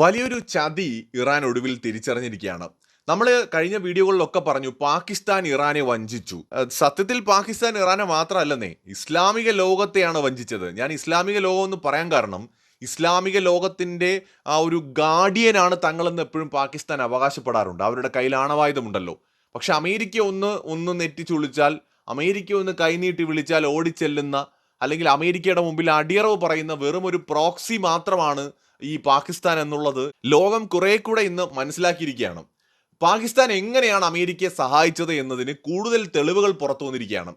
വലിയൊരു ചതി ഇറാൻ ഒടുവിൽ തിരിച്ചറിഞ്ഞിരിക്കുകയാണ്. നമ്മൾ കഴിഞ്ഞ വീഡിയോകളിലൊക്കെ പറഞ്ഞു പാകിസ്ഥാൻ ഇറാനെ വഞ്ചിച്ചു. സത്യത്തിൽ പാകിസ്ഥാൻ ഇറാനെ മാത്രമല്ലെന്നേ ഇസ്ലാമിക ലോകത്തെയാണ് വഞ്ചിച്ചത്. ഞാൻ ഇസ്ലാമിക ലോകം എന്ന് പറയാൻ കാരണം ഇസ്ലാമിക ലോകത്തിന്റെ ആ ഒരു ഗാർഡിയനാണ് തങ്ങളെന്ന് എപ്പോഴും പാകിസ്ഥാൻ അവകാശപ്പെടാറുണ്ട്. അവരുടെ കയ്യിൽ ആണവായുധമുണ്ടല്ലോ പക്ഷെ അമേരിക്ക ഒന്ന് ഒന്ന് നെറ്റിച്ചുളിച്ചാൽ അമേരിക്ക ഒന്ന് കൈനീട്ടി വിളിച്ചാൽ ഓടിച്ചെല്ലുന്ന അല്ലെങ്കിൽ അമേരിക്കയുടെ മുമ്പിൽ അടിയറവ് പറയുന്ന വെറും ഒരു പ്രോക്സി മാത്രമാണ് ഈ പാകിസ്ഥാൻ എന്നുള്ളത് ലോകം കുറെ കൂടെ ഇന്ന് മനസ്സിലാക്കിയിരിക്കുകയാണ്. പാകിസ്ഥാൻ എങ്ങനെയാണ് അമേരിക്കയെ സഹായിച്ചത് എന്നതിന് കൂടുതൽ തെളിവുകൾ പുറത്തു വന്നിരിക്കുകയാണ്.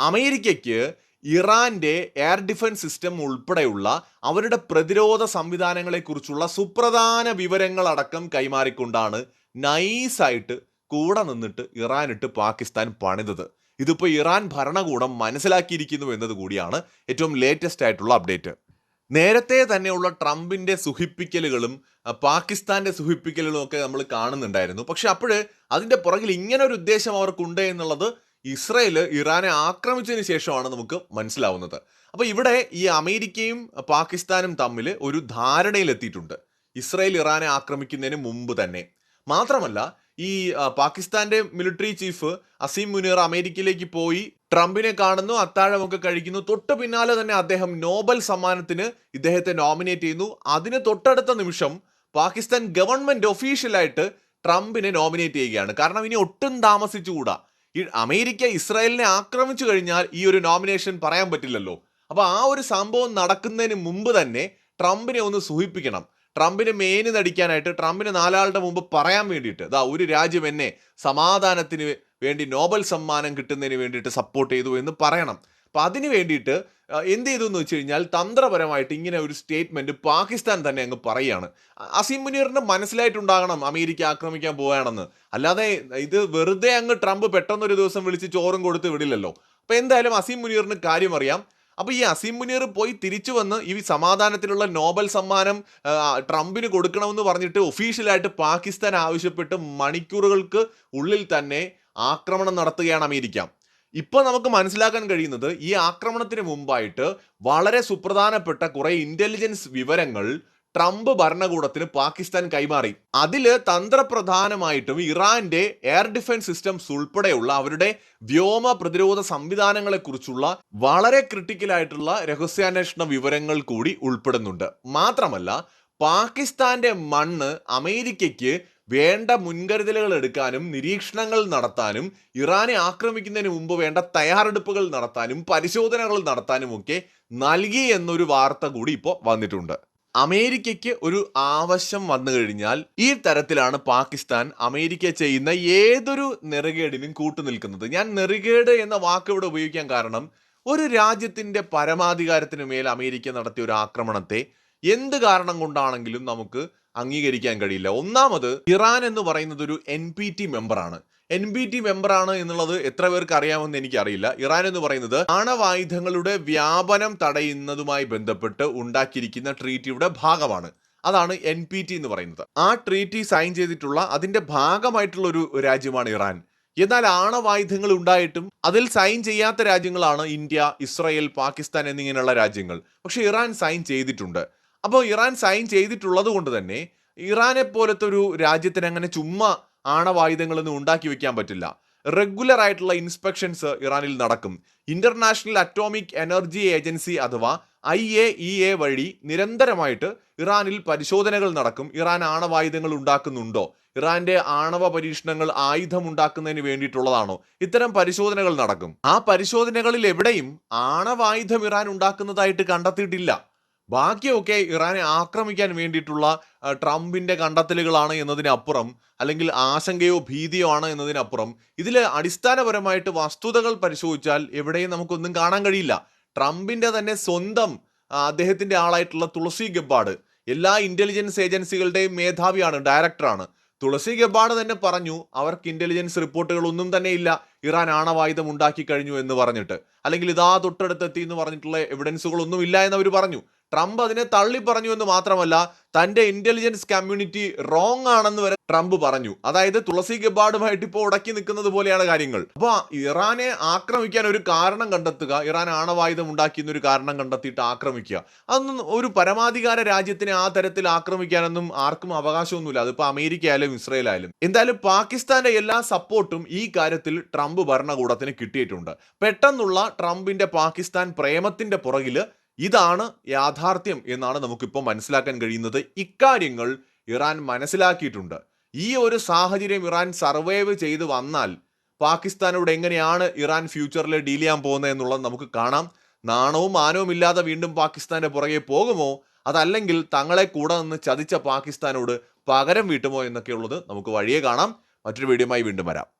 അമേരിക്കയ്ക്ക് ഇറാന്റെ എയർ ഡിഫൻസ് സിസ്റ്റം ഉൾപ്പെടെയുള്ള അവരുടെ പ്രതിരോധ സംവിധാനങ്ങളെക്കുറിച്ചുള്ള സുപ്രധാന വിവരങ്ങളടക്കം കൈമാറിക്കൊണ്ടാണ് നൈസായിട്ട് കൂടെ നിന്നിട്ട് ഇറാനിട്ട് പാകിസ്ഥാൻ പണിതത്. ഇതിപ്പോൾ ഇറാൻ ഭരണകൂടം മനസ്സിലാക്കിയിരിക്കുന്നു എന്നത് കൂടിയാണ് ഏറ്റവും ലേറ്റസ്റ്റ് ആയിട്ടുള്ള അപ്ഡേറ്റ് നേരത്തെ തന്നെയുള്ള ട്രംപിന്റെ സുഹിപ്പിക്കലുകളും പാകിസ്ഥാന്റെ സുഹിപ്പിക്കലുകളും ഒക്കെ നമ്മൾ കാണുന്നുണ്ടായിരുന്നു. പക്ഷെ അപ്പോഴ് അതിന്റെ പുറകിൽ ഇങ്ങനെ ഒരു ഉദ്ദേശം അവർക്കുണ്ട് എന്നുള്ളത് ഇസ്രയേൽ ഇറാനെ ആക്രമിച്ചതിന് ശേഷമാണ് നമുക്ക് മനസ്സിലാവുന്നത്. അപ്പോൾ ഇവിടെ ഈ അമേരിക്കയും പാകിസ്ഥാനും തമ്മിൽ ഒരു ധാരണയിലെത്തിയിട്ടുണ്ട്. ഇസ്രയേൽ ഇറാനെ ആക്രമിക്കുന്നതിന് മുമ്പ് തന്നെ. മാത്രമല്ല ഈ പാകിസ്ഥാന്റെ മിലിറ്ററി ചീഫ് അസീം മുനീർ അമേരിക്കയിലേക്ക് പോയി ട്രംപിനെ കാണുന്നു അത്താഴമൊക്കെ കഴിക്കുന്നു. തൊട്ട് പിന്നാലെ തന്നെ അദ്ദേഹം നോബൽ സമ്മാനത്തിന് ഇദ്ദേഹത്തെ നോമിനേറ്റ് ചെയ്യുന്നു. അതിന് തൊട്ടടുത്ത നിമിഷം പാകിസ്ഥാൻ ഗവൺമെന്റ് ഒഫീഷ്യലായിട്ട് ട്രംപിനെ നോമിനേറ്റ് ചെയ്യുകയാണ്. കാരണം ഇനി ഒട്ടും താമസിച്ചുകൂടാ. ഈ അമേരിക്ക ഇസ്രായേലിനെ ആക്രമിച്ചു കഴിഞ്ഞാൽ ഈ ഒരു നോമിനേഷൻ പറയാൻ പറ്റില്ലല്ലോ. അപ്പൊ ആ ഒരു സംഭവം നടക്കുന്നതിന് മുമ്പ് തന്നെ ട്രംപിനെ ഒന്ന് സൂഹിപ്പിക്കണം. ട്രംപിന് മേന് നടിക്കാനായിട്ട് ട്രംപിന് നാലാളുടെ മുമ്പ് പറയാൻ വേണ്ടിയിട്ട് അതാ ഒരു രാജ്യം എന്നെ സമാധാനത്തിന് വേണ്ടി നോബൽ സമ്മാനം കിട്ടുന്നതിന് വേണ്ടിയിട്ട് സപ്പോർട്ട് ചെയ്തു എന്ന് പറയണം. അപ്പം അതിന് വേണ്ടിയിട്ട് എന്ത് ചെയ്തു എന്ന് വെച്ച് കഴിഞ്ഞാൽ തന്ത്രപരമായിട്ട് ഇങ്ങനെ ഒരു സ്റ്റേറ്റ്മെന്റ് പാകിസ്ഥാൻ തന്നെ അങ്ങ് പറയുകയാണ്. അസീം മുനീറിന് മനസ്സിലായിട്ടുണ്ടാകണം അമേരിക്ക ആക്രമിക്കാൻ പോവുകയാണെന്ന്. അല്ലാതെ ഇത് വെറുതെ അങ്ങ് ട്രംപ് പെട്ടെന്നൊരു ദിവസം വിളിച്ച് ചോറും കൊടുത്ത് വിടില്ലല്ലോ. അപ്പോൾ എന്തായാലും അസീം മുനീറിന് കാര്യം അറിയാം. അപ്പൊ ഈ അസീം മുനീർ പോയി തിരിച്ചു വന്ന് ഈ സമാധാനത്തിനുള്ള നോബൽ സമ്മാനം ട്രംപിന് കൊടുക്കണമെന്ന് പറഞ്ഞിട്ട് ഒഫീഷ്യലായിട്ട് പാകിസ്ഥാൻ ആവശ്യപ്പെട്ട് മണിക്കൂറുകൾക്ക് ഉള്ളിൽ തന്നെ ആക്രമണം നടത്തുകയാണ് അമേരിക്ക. ഇപ്പൊ നമുക്ക് മനസ്സിലാക്കാൻ കഴിയുന്നത് ഈ ആക്രമണത്തിന് മുമ്പായിട്ട് വളരെ സുപ്രധാനപ്പെട്ട കുറെ ഇന്റലിജൻസ് വിവരങ്ങൾ ട്രംപ് ഭരണകൂടത്തിന് പാകിസ്ഥാൻ കൈമാറി. അതിൽ തന്ത്രപ്രധാനമായിട്ടും ഇറാന്റെ എയർ ഡിഫൻസ് സിസ്റ്റംസ് ഉൾപ്പെടെയുള്ള അവരുടെ വ്യോമ പ്രതിരോധ സംവിധാനങ്ങളെക്കുറിച്ചുള്ള വളരെ ക്രിട്ടിക്കലായിട്ടുള്ള രഹസ്യാന്വേഷണ വിവരങ്ങൾ കൂടി ഉൾപ്പെടുന്നുണ്ട്. മാത്രമല്ല പാകിസ്ഥാന്റെ മണ്ണ് അമേരിക്കയ്ക്ക് വേണ്ട മുൻകരുതലുകൾ എടുക്കാനും നിരീക്ഷണങ്ങൾ നടത്താനും ഇറാനെ ആക്രമിക്കുന്നതിന് മുമ്പ് വേണ്ട തയ്യാറെടുപ്പുകൾ നടത്താനും പരിശോധനകൾ നടത്താനും ഒക്കെ നൽകി എന്നൊരു വാർത്ത കൂടി ഇപ്പോൾ വന്നിട്ടുണ്ട്. അമേരിക്കയ്ക്ക് ഒരു ആവശ്യം വന്നു കഴിഞ്ഞാൽ ഈ തരത്തിലാണ് പാകിസ്ഥാൻ അമേരിക്ക ചെയ്യുന്ന ഏതൊരു നെറുകേടിനും കൂട്ടുനിൽക്കുന്നത് ഞാൻ നെറുകേട് എന്ന വാക്ക് ഇവിടെ ഉപയോഗിക്കാൻ കാരണം ഒരു രാജ്യത്തിന്റെ പരമാധികാരത്തിന് മേൽ അമേരിക്ക നടത്തിയ ഒരു ആക്രമണത്തെ എന്ത് കാരണം കൊണ്ടാണെങ്കിലും നമുക്ക് അംഗീകരിക്കാൻ കഴിയില്ല. ഒന്നാമത് ഇറാൻ എന്ന് പറയുന്നത് ഒരു എൻ പി ടി മെമ്പറാണ് എൻ ബി ടി മെമ്പറാണ് എന്നുള്ളത് എത്ര പേർക്ക് അറിയാമെന്ന് എനിക്കറിയില്ല. ഇറാൻ എന്ന് പറയുന്നത് ആണവായുധങ്ങളുടെ വ്യാപനം തടയുന്നതുമായി ബന്ധപ്പെട്ട് ഉണ്ടാക്കിയിരിക്കുന്ന ട്രീറ്റിയുടെ ഭാഗമാണ്. അതാണ് എൻ പി ടി എന്ന് പറയുന്നത്. ആ ട്രീറ്റി സൈൻ ചെയ്തിട്ടുള്ള അതിന്റെ ഭാഗമായിട്ടുള്ള ഒരു രാജ്യമാണ് ഇറാൻ. എന്നാൽ ആണവായുധങ്ങൾ ഉണ്ടായിട്ടും അതിൽ സൈൻ ചെയ്യാത്ത രാജ്യങ്ങളാണ് ഇന്ത്യ ഇസ്രായേൽ പാകിസ്ഥാൻ എന്നിങ്ങനെയുള്ള രാജ്യങ്ങൾ. പക്ഷെ ഇറാൻ സൈൻ ചെയ്തിട്ടുണ്ട്. അപ്പോൾ ഇറാൻ സൈൻ ചെയ്തിട്ടുള്ളത് കൊണ്ട് തന്നെ ഇറാനെ പോലത്തെ ഒരു രാജ്യത്തിന് അങ്ങനെ ചുമ്മാ ആണവായുധങ്ങളൊന്നും ഉണ്ടാക്കി വെക്കാൻ പറ്റില്ല. റെഗുലർ ആയിട്ടുള്ള ഇൻസ്പെക്ഷൻസ് ഇറാനിൽ നടക്കും. ഇന്റർനാഷണൽ അറ്റോമിക് എനർജി ഏജൻസി അഥവാ ഐ എ ഇ എ വഴി നിരന്തരമായിട്ട് ഇറാനിൽ പരിശോധനകൾ നടക്കും. ഇറാൻ ആണവായുധങ്ങൾ ഉണ്ടാക്കുന്നുണ്ടോ? ഇറാന്റെ ആണവ പരീക്ഷണങ്ങൾ ആയുധം ഉണ്ടാക്കുന്നതിന് വേണ്ടിയിട്ടുള്ളതാണോ? ഇത്തരം പരിശോധനകൾ നടക്കും. ആ പരിശോധനകളിൽ എവിടെയും ആണവായുധം ഇറാൻ ഉണ്ടാക്കുന്നതായിട്ട് കണ്ടെത്തിയിട്ടില്ല. ബാക്കിയൊക്കെ ഇറാനെ ആക്രമിക്കാൻ വേണ്ടിയിട്ടുള്ള ട്രംപിന്റെ കണ്ടെത്തലുകളാണ് എന്നതിനപ്പുറം അല്ലെങ്കിൽ ആശങ്കയോ ഭീതിയോ ആണ് എന്നതിനപ്പുറം ഇതിൽ അടിസ്ഥാനപരമായിട്ട് വസ്തുതകൾ പരിശോധിച്ചാൽ എവിടെയും നമുക്കൊന്നും കാണാൻ കഴിയില്ല. ട്രംപിന്റെ തന്നെ സ്വന്തം അദ്ദേഹത്തിന്റെ ആളായിട്ടുള്ള തുളസി ഗബ്ബാർഡ് എല്ലാ ഇന്റലിജൻസ് ഏജൻസികളുടെയും മേധാവിയാണ് ഡയറക്ടറാണ് തുളസി ഗബ്ബാർഡ് തന്നെ പറഞ്ഞു അവർക്ക് ഇന്റലിജൻസ് റിപ്പോർട്ടുകൾ ഒന്നും തന്നെ ഇല്ല. ഇറാൻ ആണവായുധം ഉണ്ടാക്കി കഴിഞ്ഞു എന്ന് പറഞ്ഞിട്ട്. അല്ലെങ്കിൽ ഇതാ തൊട്ടടുത്തെത്തി എന്ന് പറഞ്ഞിട്ടുള്ള എവിഡൻസുകളൊന്നും ഇല്ല എന്ന് അവർ പറഞ്ഞു. ട്രംപ് അതിനെ തള്ളി പറഞ്ഞു എന്ന് മാത്രമല്ല തന്റെ ഇന്റലിജൻസ് കമ്മ്യൂണിറ്റി റോങ് ആണെന്ന് വരെ ട്രംപ് പറഞ്ഞു. അതായത് തുളസി ഗബാർഡുമായിട്ട് ഇപ്പോൾ ഉടക്കി നിൽക്കുന്നത് പോലെയാണ് കാര്യങ്ങൾ. അപ്പോൾ ഇറാനെ ആക്രമിക്കാൻ ഒരു കാരണം കണ്ടെത്തുക ഇറാൻ ആണവായുധം ഉണ്ടാക്കിയെന്ന് ഒരു കാരണം കണ്ടെത്തിയിട്ട് ആക്രമിക്കുക. അതൊന്നും ഒരു പരമാധികാര രാജ്യത്തിനെ ആ തരത്തിൽ ആക്രമിക്കാനൊന്നും ആർക്കും അവകാശമൊന്നുമില്ല. അതിപ്പോ അമേരിക്ക ആയാലും ഇസ്രയേൽ ആയാലും എന്തായാലും പാകിസ്ഥാന്റെ എല്ലാ സപ്പോർട്ടും ഈ കാര്യത്തിൽ ട്രംപ് ഭരണകൂടത്തിന് കിട്ടിയിട്ടുണ്ട്. പെട്ടെന്നുള്ള ട്രംപിന്റെ പാകിസ്ഥാൻ പ്രേമത്തിന്റെ പുറകിൽ ഇതാണ് യാഥാർത്ഥ്യം എന്നാണ് നമുക്കിപ്പോൾ മനസ്സിലാക്കാൻ കഴിയുന്നത്. ഇക്കാര്യങ്ങൾ ഇറാൻ മനസ്സിലാക്കിയിട്ടുണ്ട്. ഈ ഒരു സാഹചര്യം ഇറാൻ സർവൈവ് ചെയ്ത് വന്നാൽ പാകിസ്ഥാനോട് എങ്ങനെയാണ് ഇറാൻ ഫ്യൂച്ചറിൽ ഡീൽ ചെയ്യാൻ പോകുന്നത് എന്നുള്ളത് നമുക്ക് കാണാം. നാണവും മാനവും ഇല്ലാതെ വീണ്ടും പാകിസ്ഥാന്റെ പുറകെ പോകുമോ? അതല്ലെങ്കിൽ തങ്ങളെ കൂടെ നിന്ന് ചതിച്ച പാകിസ്ഥാനോട് പകരം വീട്ടുമോ എന്നൊക്കെയുള്ളത് നമുക്ക് വഴിയെ കാണാം. മറ്റൊരു വീഡിയോയുമായി വീണ്ടും വരാം.